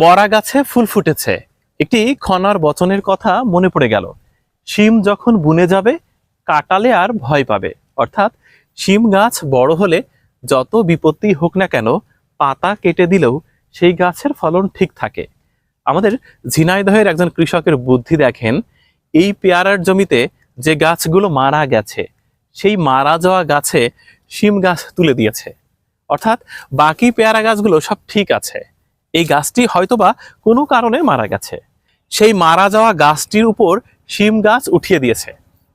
মরা গাছে ফুল ফুটেছে। একটি খনার বচনের কথা মনে পড়ে গেল। শিম যখন বুনে যাবে, কাটালে আর ভয় পাবে। অর্থাৎ শিম গাছ বড় হলে যত বিপত্তি হোক না কেন, পাতা কেটে দিলেও সেই গাছের ফলন ঠিক থাকে। আমাদের ঝিনাইদহের একজন কৃষকের বুদ্ধি দেখেন, এই পেয়ারার জমিতে যে গাছগুলো মারা গেছে, সেই মারা যাওয়া গাছে শিম গাছ তুলে দিয়েছে। অর্থাৎ বাকি পেয়ারা গাছগুলো সব ঠিক আছে। এই গাছটি হয়তোবা কোনো কারণে মারা গেছে। সেই মারা যাওয়া গাছটির উপর শিম গাছ উঠিয়ে দিয়েছে।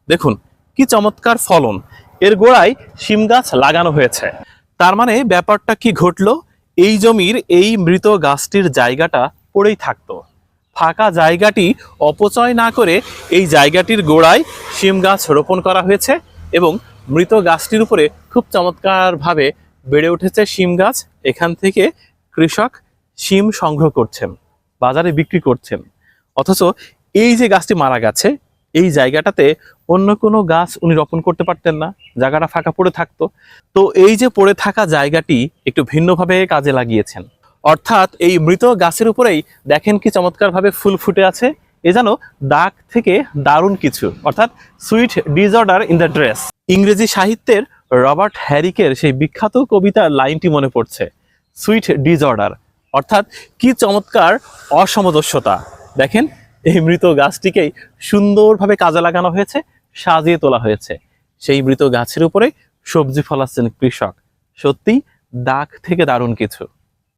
দেখুন, কি চমৎকার ফলন। এর গোড়ায় শিম গাছ লাগানো হয়েছে। তার মানে ব্যাপারটা কি ঘটলো? এই জমির এই মৃত গাছটির জায়গাটা পড়েই থাকতো। ফাঁকা জায়গাটি অপচয় না করে এই জায়গাটির গোড়ায় শিম গাছ রোপণ করা হয়েছে এবং মৃত গাছটির উপরে খুব চমৎকারভাবে বেড়ে উঠেছে শিম গাছ। এখান থেকে কৃষক শিম সংগ্রহ করছেন, বাজারে বিক্রি করছেন। অথচ এই যে গাছটি মারা গেছে, এই জায়গাটাতে অন্য কোনো গাছ উনি রোপণ করতে পারতেন না, জায়গাটা ফাঁকা পড়ে থাকতো। তো এই যে পড়ে থাকা জায়গাটি একটু ভিন্নভাবে কাজে লাগিয়েছেন। অর্থাৎ এই মৃত গাছের উপরেই দেখেন কি চমৎকারভাবে ফুল ফুটে আছে, এ যেন দাগ থেকে দারুণ কিছু, অর্থাৎ sweet disorder in the dress. ইংরেজি সাহিত্যের রবার্ট হ্যারিকের সেই বিখ্যাত কবিতার লাইনটি মনে পড়ছে, সুইট ডিসঅর্ডার। অর্থাৎ কি চমৎকার অসমদস্যতা। দেখেন, এই মৃত গাছটিকেই সুন্দরভাবে কাজে লাগানো হয়েছে, সাজিয়ে তোলা হয়েছে। সেই মৃত গাছের উপরে সবজি ফলাচ্ছেন কৃষক। সত্যি দাগ থেকে দারুণ কিছু।